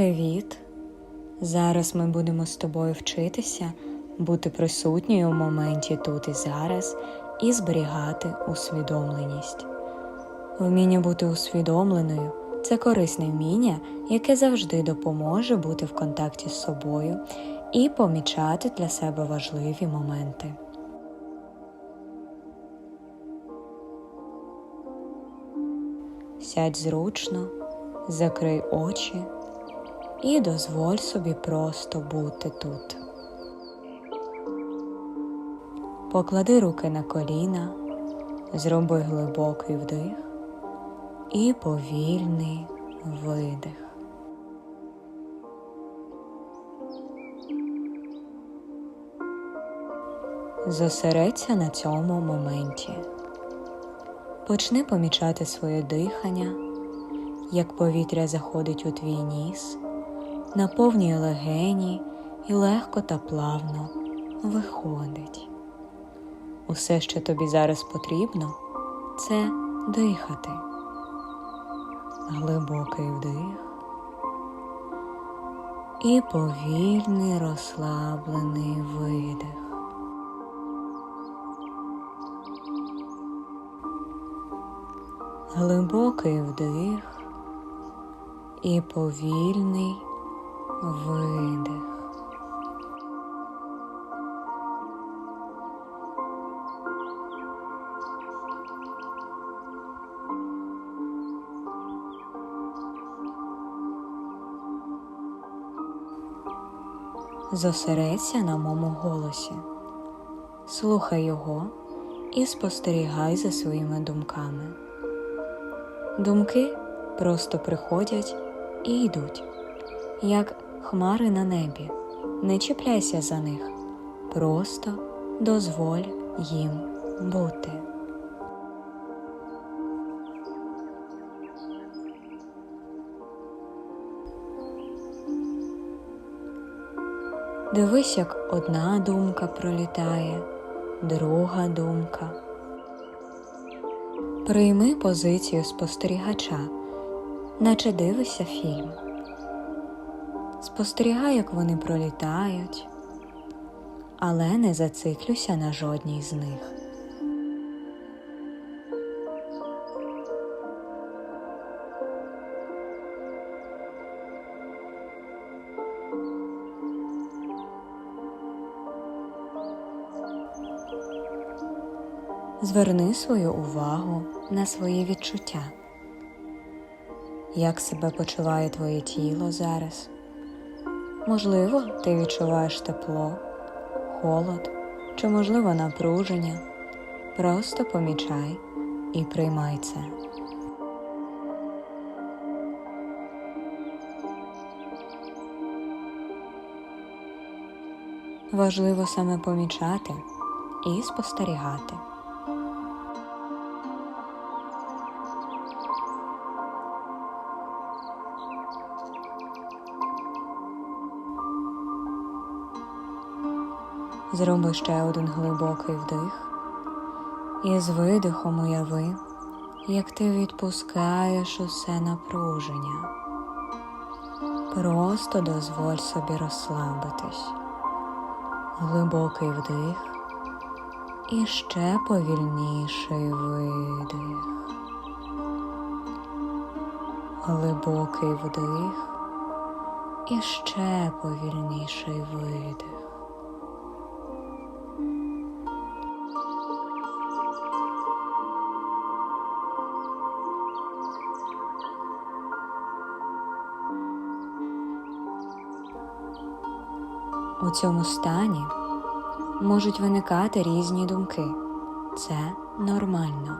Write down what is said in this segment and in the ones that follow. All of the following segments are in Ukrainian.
Привіт! Зараз ми будемо з тобою вчитися бути присутньою у моменті тут і зараз і зберігати усвідомленість. Вміння бути усвідомленою це корисне вміння, яке завжди допоможе бути в контакті з собою і помічати для себе важливі моменти. Сядь зручно, закрий очі і дозволь собі просто бути тут. Поклади руки на коліна, зроби глибокий вдих і повільний видих. Зосередься на цьому моменті. Почни помічати своє дихання, як повітря заходить у твій ніс, наповнює легені і легко та плавно виходить. Усе, що тобі зараз потрібно, це дихати. Глибокий вдих і повільний розслаблений видих. Глибокий вдих і повільний видих. Зосередься на моєму голосі, слухай його і спостерігай за своїми думками. Думки просто приходять і йдуть, як хмари на небі. Не чіпляйся за них, просто дозволь їм бути. Дивись, як одна думка пролітає, друга думка. Прийми позицію спостерігача, наче дивишся фільм. Спостерігай, як вони пролітають, але не зациклюйся на жодній з них. Зверни свою увагу на свої відчуття. Як себе почуває твоє тіло зараз? Можливо, ти відчуваєш тепло, холод чи, можливо, напруження. Просто помічай і приймай це. Важливо саме помічати і спостерігати. Зроби ще один глибокий вдих і з видихом уяви, як ти відпускаєш усе напруження. Просто дозволь собі розслабитись. Глибокий вдих і ще повільніший видих. Глибокий вдих і ще повільніший видих. У цьому стані можуть виникати різні думки. Це нормально.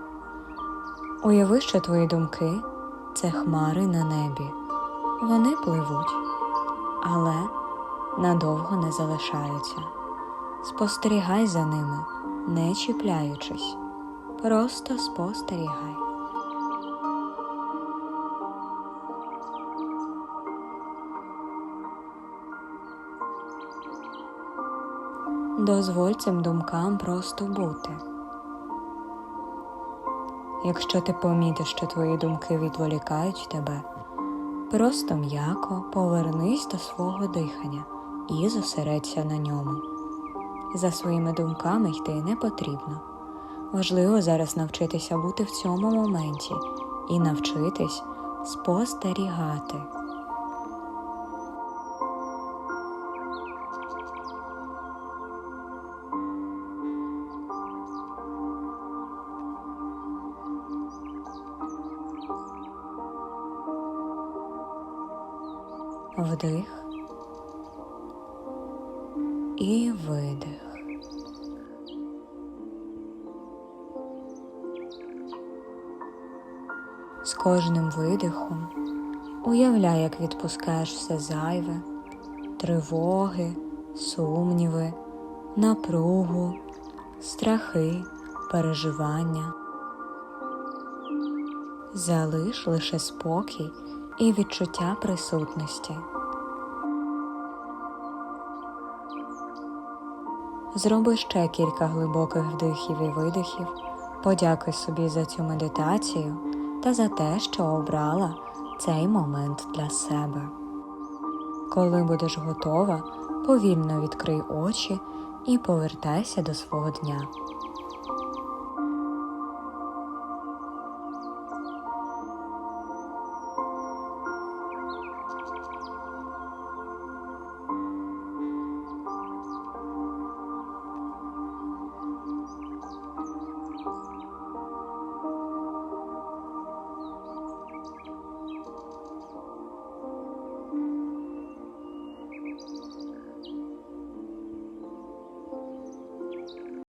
Уяви, що твої думки це хмари на небі. Вони пливуть, але надовго не залишаються. Спостерігай за ними, не чіпляючись. Просто спостерігай. Дозволь цим думкам просто бути. Якщо ти помітиш, що твої думки відволікають тебе, Просто м'яко повернись до свого дихання і зосередься на ньому. За своїми думками йти не потрібно. Важливо зараз навчитися бути в цьому моменті і навчитись спостерігати. Вдих і видих. З кожним видихом уявляй, як відпускаєш все зайве, тривоги, сумніви, напругу, страхи, переживання. Залиш лише спокій і відчуття присутності. Зроби ще кілька глибоких вдихів і видихів. Подякуй собі за цю медитацію та за те, що обрала цей момент для себе. Коли будеш готова, повільно відкрий очі і повертайся до свого дня.